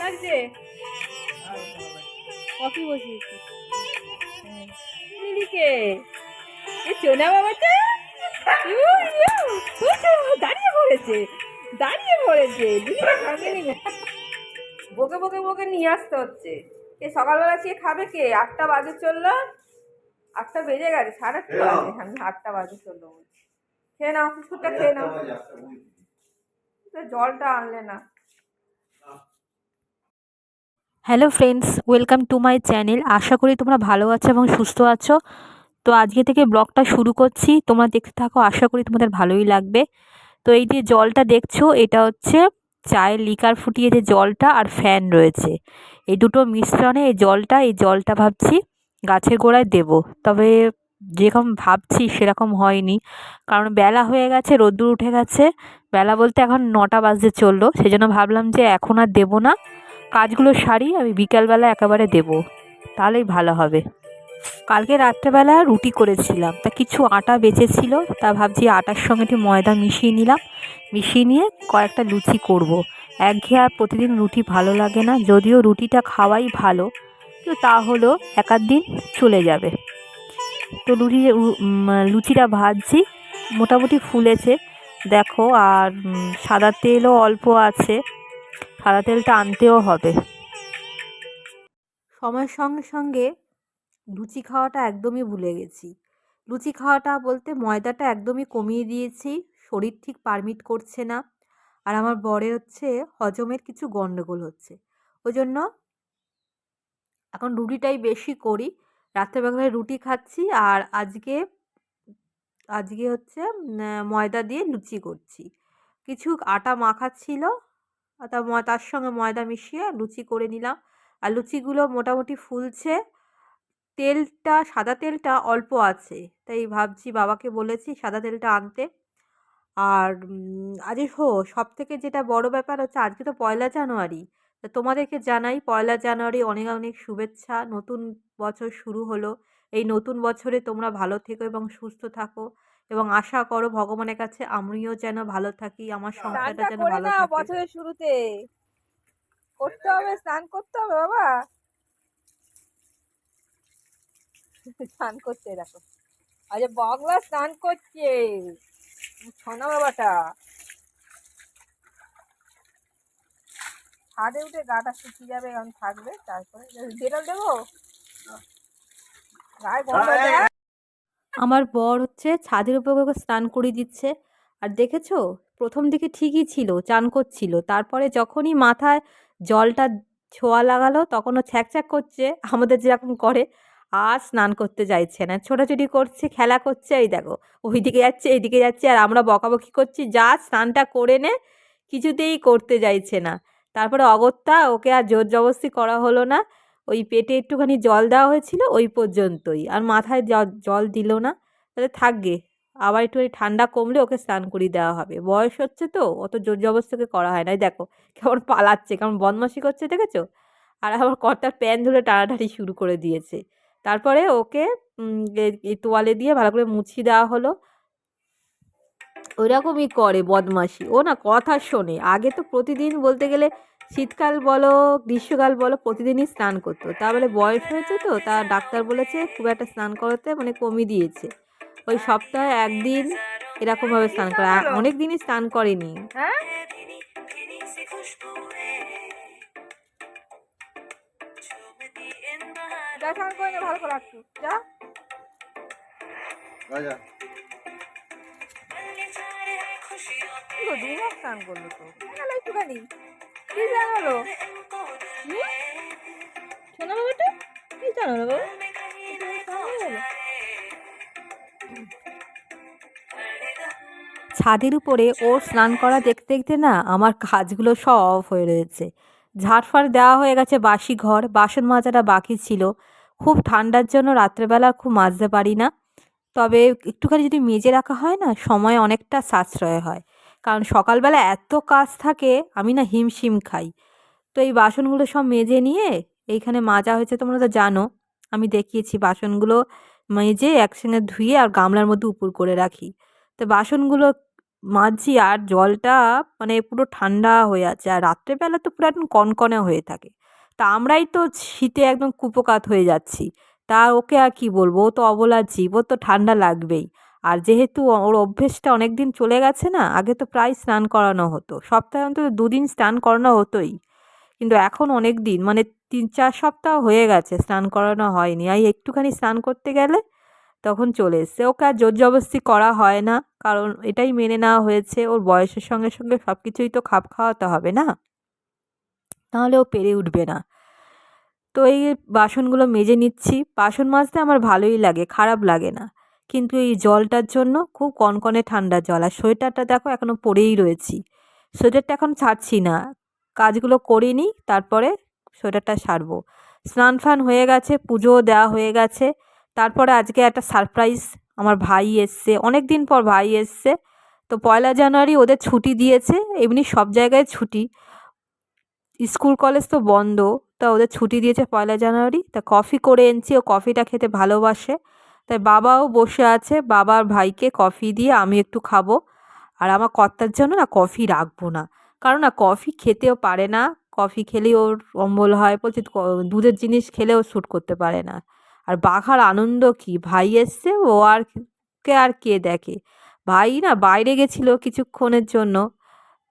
লাগছে? কফি বসিয়েছি। দিদিকে এ চোনা বাবাটা? দাঁড়িয়ে পড়েছে। দাঁড়িয়ে পড়েছে বকে বকে বকে নিয়ে আসতে হচ্ছে। এ সকালবেলা সে খাবে কে? আটটা বাজে চলল। আটটা বেজে গেছে সাড়ে আটটা বাজে। আমি আটটা বাজে চলল বলছি। খেয়ে নাও বিস্কুটটা খেয়ে নাও। জলটা আনলে না। Hello friends welcome to my channel. আশা করি তোমরা ভালো আছো এবং সুস্থ আছো। তো আজকে থেকে ব্লগটা শুরু করছি। তোমরা দেখতে থাকো আশা করি তোমাদের ভালোই লাগবে। তো এই যে জলটা দেখছ, এটা হচ্ছে চায়ের লিকার ফুটিয়ে যে জলটা আর ফ্যান রয়েছে। এই দুটো মিশ্রণে এই জলটা এই জলটা ভাবছি গাছের গোড়ায় দেব। তবে যেরকম ভাবছি সেরকম হয়নি। কারণ বেলা হয়ে গেছে, রোদ্দুর উঠে গেছে। বেলা বলতে এখন নটা বাজতে চলল। সেজন্য ভাবলাম যে এখন আর দেবো না। কাজগুলো সারি, আমি বিকালবেলা একেবারে দেব। তাহলেই ভালো হবে। কালকে রাত্রেবেলা রুটি করেছিলাম। তা কিছু আটা বেঁচেছিল, তা ভাবছি আটার সঙ্গে একটু ময়দা মিশিয়ে নিলাম। মিশিয়ে নিয়ে কয়েকটা লুচি করব। একঘেয়ে আর প্রতিদিন রুটি ভালো লাগে না, যদিও রুটিটা খাওয়াই ভালো, তো তা হলো এক দিন চলে যাবে। তো লুচি লুচিটা ভাজছি, মোটামুটি ফুলেছে। দেখো, আর সাদা তেলও অল্প আছে, সাদা তেলটা আনতেও হবে। সময়ের সঙ্গে সঙ্গে লুচি খাওয়াটা একদমই ভুলে গেছি। লুচি খাওয়াটা বলতে ময়দাটা একদমই কমিয়ে দিয়েছি, শরীর ঠিক পারমিট করছে না। আর আমার বরে হচ্ছে হজমের কিছু গণ্ডগোল হচ্ছে। ওই জন্য এখন রুটিটাই বেশি করি। রাত্রেবেলায় রুটি খাচ্ছি আর আজকে আজকে হচ্ছে ময়দা দিয়ে লুচি করছি। কিছু আটা মাখা ছিল আর তার ম- তার সঙ্গে ময়দা মিশিয়ে লুচি করে নিলাম। আর লুচিগুলো মোটামুটি ফুলছে। তেলটা সাদা তেলটা অল্প আছে। তাই ভাবছি বাবাকে বলেছি সাদা তেলটা আনতে। আর আজকে হো সব থেকে যেটা বড় ব্যাপার হচ্ছে আজকে তো পয়লা জানুয়ারি। তা তোমাদেরকে জানাই পয়লা জানুয়ারি অনেক অনেক শুভেচ্ছা। নতুন বছর শুরু হলো। এই নতুন বছরে তোমরা ভালো থেকো এবং সুস্থ থাকো। এবং আশা করো ভগবানের কাছে আমিও যেন ভালো থাকি আমার সংসারটা যেন ভালো থাকে। বছরের শুরুতে। করতে হবে স্নান করতে হবে বাবা। স্নান করছে দেখো। আজ বগলা স্নান করছে। সোনা বাবাটা। ছাদে উঠে গাটা শুকিয়ে যাবে এখন থাকবে তারপরে ডেটল দেবো? আমার বর হচ্ছে ছাদের উপর স্নান করিয়ে দিচ্ছে। আর দেখেছ? প্রথম দিকে ঠিকই ছিল চান করছিল। তারপরে যখনই মাথায় জলটা ছোঁয়া লাগালো তখন ও ছ্যাঁক করছে আমাদের যেরকম করে। আর স্নান করতে চাইছে না। ছোটাছুটি করছে, খেলা করছে, এই দেখো, ওইদিকে যাচ্ছে, এইদিকে যাচ্ছে, আর আমরা বকাবকি করছি, যা স্নানটা করে নে, কিছুতেই করতে চাইছে না। তারপরে অগত্যা ওকে আর জোর জবরদস্তি করা হলো না। ওই পেটে একটুখানি জল দেওয়া হয়েছিল ওই পর্যন্তই, আর মাথায় জল দিল না। তাহলে থাকবে আবার একটু ঠান্ডা কমলে ওকে স্নান করিয়ে দেওয়া হবে। বয়স হচ্ছে তো, অত জোর জবরদস্তিকে করা হয় না। দেখো, কেমন পালাচ্ছে, কেমন বদমাশি করছে, দেখেছ? আর আমার কর্তার প্যান ধরে টানাটানি শুরু করে দিয়েছে। তারপরে ওকে তোয়ালে দিয়ে ভালো করে মুছিয়ে দেওয়া হলো। ওইরকমই করে বদমাসি ও না কথা শোনে। আগে তো প্রতিদিন বলতে গেলে শীতকাল বলো, গ্রীষ্মকাল বলো, প্রতিদিনই স্নান করতো। তা বলে বয়স হয়েছে তো, তা ডাক্তার বলেছে খুব একটা স্নান করাতে মানে কমিয়ে দিয়েছে। ওই সপ্তাহে একদিন এরকমভাবে স্নান করে। অনেক দিনই স্নান করেনি। হ্যাঁ? যা স্নান করে নে ভালো করে একটু যা। রাজা। কি স্নান করল তো। গেল একটুখানি? কি জানালো শোনা বাবাটা কি জানালো বাবা? স্নান গেলো? ছাদের উপরে ওর স্নান করা দেখতে দেখতে না আমার কাজগুলো সব অফ হয়ে রয়েছে। ঝাড়ফাড় দেওয়া হয়ে গেছে বাসি ঘর, বাসন মাজাটা বাকি ছিল। খুব ঠান্ডার জন্য রাত্রেবেলা খুব মাজতে পারি না। তবে একটুখানি যদি মেজে রাখা হয় না, সময় অনেকটা সাশ্রয় হয়। কারণ সকালবেলা এত কাজ থাকে, আমি না হিমশিম খাই। তো এই বাসনগুলো সব মেজে নিয়ে, এইখানে মাজা হয়েছে তোমরা তো জানো। আমি দেখিয়েছি বাসনগুলো মেজে একসঙ্গে ধুয়ে আর গামলার মধ্যে উপর করে রাখি। তো বাসনগুলো মাজছি আর জলটা মানে পুরো ঠান্ডা হয়ে আছে আর রাত্রেবেলা তো পুরো একদম কনকনে হয়ে থাকে। তা আমরাই তো শীতে একদম কুপোকাত হয়ে যাচ্ছি। তা ওকে আর কি বলব? ও তো অবলার জীব, ওর তো ঠান্ডা লাগবেই। আর যেহেতু ওর অভ্যেসটা অনেক দিন চলে গেছে না, আগে তো প্রায় স্নান করানো হতো। সপ্তাহে অন্তত দুদিন স্নান করানো হতোই। কিন্তু এখন অনেক দিন মানে তিন চার সপ্তাহ হয়ে গেছে স্নান করানো হয়নি। এই একটুখানি স্নান করতে গেলে তখন চলে এসছে। ওকে আর জোর জবরদস্তি করা হয় না, কারণ এটাই মেনে নেওয়া হয়েছে। ওর বয়সের সঙ্গে সঙ্গে সব কিছুই তো খাপ খাওয়াতে হবে না? নাহলে ও পেরে উঠবে না। তো এই বাসনগুলো মেজে নিচ্ছি। বাসন মাজতে আমার ভালোই লাগে, খারাপ লাগে না। কিন্তু এই জলটার জন্য খুব কনকনে ঠান্ডা জল। আর সোয়েটারটা দেখো এখনও পরেই রয়েছি। সোয়েটারটা এখন ছাড়ছি না। কাজগুলো করে নিই, তারপরে সোয়েটারটা সারবো। স্নান ফান হয়ে গেছে, পুজোও দেওয়া হয়ে গেছে। তারপরে আজকে একটা সারপ্রাইজ আমার ভাই এসছে। অনেক দিন পর ভাই এসছে। তো পয়লা জানুয়ারি ওদের ছুটি দিয়েছে, এমনি সব জায়গায় ছুটি। স্কুল কলেজ তো বন্ধ, তা ওদের ছুটি দিয়েছে পয়লা জানুয়ারি। তা কফি করে এনেছি, ও কফিটা খেতে ভালোবাসে। তাই বাবাও বসে আছে বাবার ভাইকে কফি দিয়ে আমি একটু খাব। আর আমার কর্তার জন্য না কফি রাখব না। কারণ না কফি খেতেও পারে না কফি খেলেই ওর অম্বল হয়, বলছে দুধের জিনিস খেলেও শ্যুট করতে পারে না। আর বাঘার আনন্দ কি? ভাই এসছে ও আর কে আর কে দেখে? ভাই না বাইরে গেছিল কিছুক্ষণের জন্য।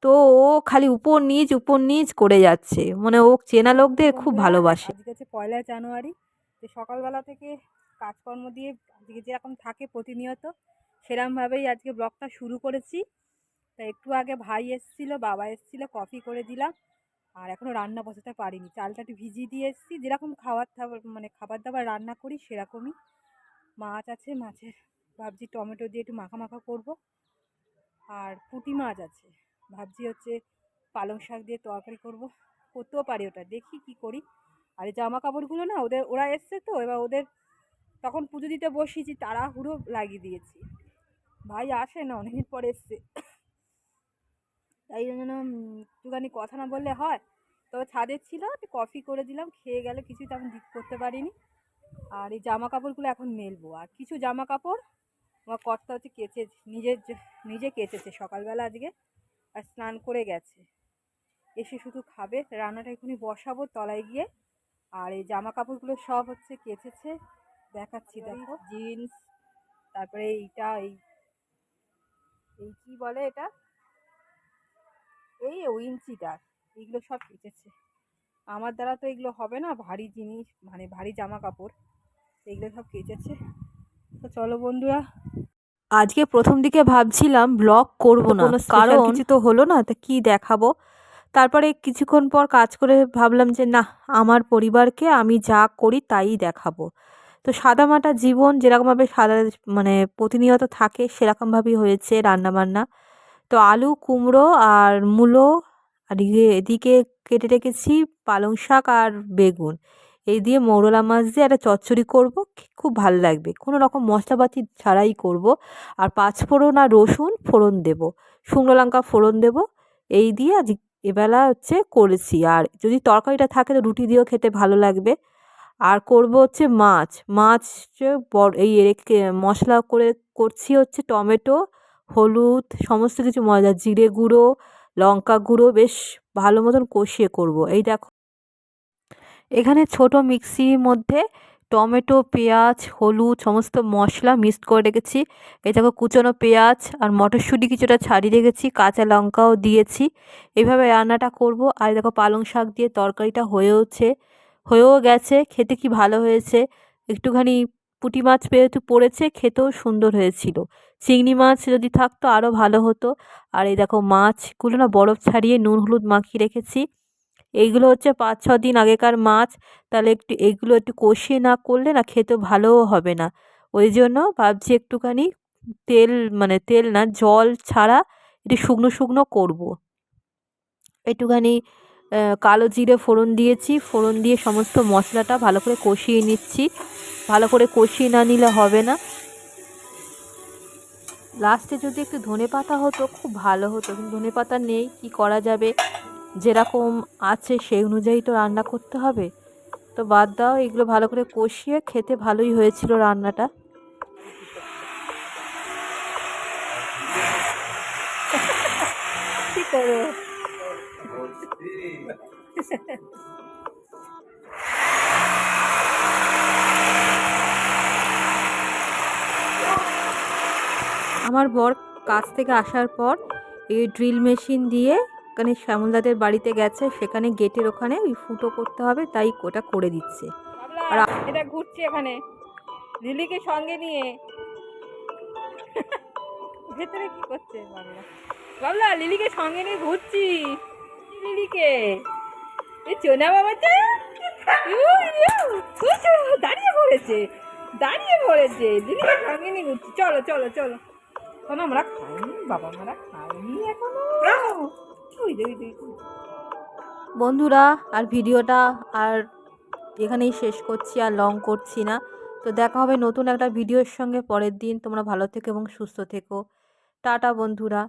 তো ও খালি উপর নিচ উপর নিচ করে যাচ্ছে। মানে ও চেনা লোকদের খুব ভালোবাসে। আজকে পয়লা জানুয়ারি যে সকালবেলা থেকে কাজকর্ম দিয়ে আজকে যেরকম থাকে প্রতিনিয়ত সেরকমভাবেই আজকে ব্লগটা শুরু করেছি। তা একটু আগে ভাই এসেছিল বাবা এসেছিল কফি করে দিলাম। আর এখনও রান্না বসাতে পারিনি। চালটা একটু ভিজিয়ে দিয়ে এসেছি। যেরকম খাবার দাবার মানে খাবার দাবার রান্না করি সেরকমই। মাছ আছে, মাছের ভাবছি টমেটো দিয়ে একটু মাখা মাখা করব। আর পুঁটি মাছ আছে। ভাবছি হচ্ছে পালং শাক দিয়ে তরকারি করব। করতেও পারি ওটা। দেখি কি করি। আর জামা কাপড়গুলো না ওদের, ওরা এসছে তো, এবার ওদের তখন পুজো দিতে বসিয়েছি, তাড়াহুড়ো লাগিয়ে দিয়েছি। ভাই আসে না, অনেকদিন পর এসছে। তাই জন্য একটুখানি কথা না বললে হয়। তবে ছাদের ছিল কফি করে দিলাম খেয়ে গেলে কিছুই তেমন দিক করতে পারিনি। আর এই জামা কাপড়গুলো এখন মেলবো। আর কিছু জামা কাপড় আমার কর্তা হচ্ছে কেচে নিজের নিজে কেচেছে সকালবেলা আজকে আর স্নান করে গেছে। এসে শুধু খাবে রান্নাটা এখনই বসাবো তলায় গিয়ে। আর এই জামা কাপড়গুলো সব হচ্ছে কেচেছে দেখাচ্ছি দেখো। জিন্স তারপরে এইটা এই এই কি বলে এটা? এই উইঞ্চিটার এইগুলো সব কেচেছে। আমার দ্বারা তো এগুলো হবে না ভারী জিনিস মানে ভারী জামা কাপড় এগুলো সব কেচেছে। তো চলো বন্ধুরা আজকে প্রথম দিকে ভাবছিলাম ব্লগ করব না কারণ কিছু কিছু তো হলো না তা কি দেখাবো? তারপরে কিছুক্ষণ পর কাজ করে ভাবলাম যে না আমার পরিবারকে আমি যা করি তাই দেখাবো। তো সাদামাটা জীবন যেরকমভাবে সাদা মানে প্রতিনিয়ত থাকে সেরকমভাবেই হয়েছে রান্নাবান্না। তো আলু কুমড়ো আর মূলো আর এদিকে- কেটে রেখেছি পালং শাক আর বেগুন। এই দিয়ে মৌরলা মাছ দিয়ে একটা চচ্চড়ি করব খুব ভালো লাগবে। কোনো রকম মশলাপাতি ছাড়াই করব। আর পাঁচ ফোড়ন আর রসুন ফোড়ন দেব, শুকনো লঙ্কা ফোড়ন দেব। এই দিয়ে আজ এবেলা হচ্ছে করেছি। আর যদি তরকারিটা থাকে তো রুটি দিয়েও খেতে ভালো লাগবে। আর করব হচ্ছে মাছ। মাছ বড়, এই রেখে মশলা করে করছি হচ্ছে টমেটো, হলুদ, সমস্ত কিছু মজা জিরে গুঁড়ো লঙ্কা গুঁড়ো বেশ ভালো মতন কষিয়ে করব। এই দেখো। এখানে ছোট মিক্সির মধ্যে টমেটো, পেঁয়াজ, হলুদ সমস্ত মশলা মিক্সড করে রেখেছি। এই দেখো কুচনো পেঁয়াজ আর মটরশুঁটি কিছুটা ছাড়িয়ে রেখেছি, কাঁচা লঙ্কাও দিয়েছি। এভাবে রান্নাটা করব। আর দেখো পালং শাক দিয়ে তরকারিটা হয়েওছে, হয়েও গেছে। খেতে কি ভালো হয়েছে? একটুখানি পুঁটি মাছ যেহেতু পড়েছে, খেতেও সুন্দর হয়েছিল। চিংড়ি মাছ যদি থাকতো আরও ভালো হতো। আর এই দেখো মাছগুলো না বরফ ছাড়িয়ে নুন হলুদ মাখিয়ে রেখেছি। এইগুলো হচ্ছে পাঁচ ছ দিন আগেকার মাছ। তাহলে একটু এগুলো একটু কষিয়ে না করলে না খেতে ভালোও হবে না। ওই জন্য ভাবছি একটুখানি তেল মানে তেল না, জল ছাড়া একটু শুকনো শুকনো করব। একটুখানি কালো জিরে ফোড়ন দিয়েছি। ফোড়ন দিয়ে সমস্ত মশলাটা ভালো করে কষিয়ে নিচ্ছি। ভালো করে কষিয়ে না নিলে হবে না। লাস্টে যদি একটু ধনে পাতা হতো, খুব ভালো হতো। কিন্তু ধনে পাতা নেই, কি করা যাবে? যেরকম আছে সেই অনুযায়ী তো রান্না করতে হবে। তো বাদ দাও, এগুলো ভালো করে কষিয়ে খেতে ভালোই হয়েছিল রান্নাটা। কি করো? আমার বর কাজ থেকে আসার পর এই ড্রিল মেশিন দিয়ে ওখানে শ্যামলদাদের বাড়িতে গেছে। সেখানে গেটের ওখানে ওই ফুটো করতে হবে তাই ওটা করে দিচ্ছে। বাবলা এটা ঘুরছে এখানে। লিলিকে সঙ্গে নিয়ে। ভেতরে কি করছে বাবলা? বাবলা লিলিকে সঙ্গে নিয়ে ঘুরছি। লিলিকে এই চোনা বাবাটা? দাঁড়িয়ে পড়েছে দাঁড়িয়ে পড়েছে। সঙ্গে নিয়ে ঘুরছি। চলো চলো চলো। এখন আমরা খাইনি বাবা মারা খাইনি এখনও। ওই দে, ওই দে, ওই দে। বন্ধুরা আর ভিডিওটা আর এখানেই শেষ করছি আর লং করছি না। তো দেখা হবে নতুন একটা ভিডিওর সঙ্গে পরের দিন। তোমরা ভালো থেকো এবং সুস্থ থেকো। টাটা বন্ধুরা।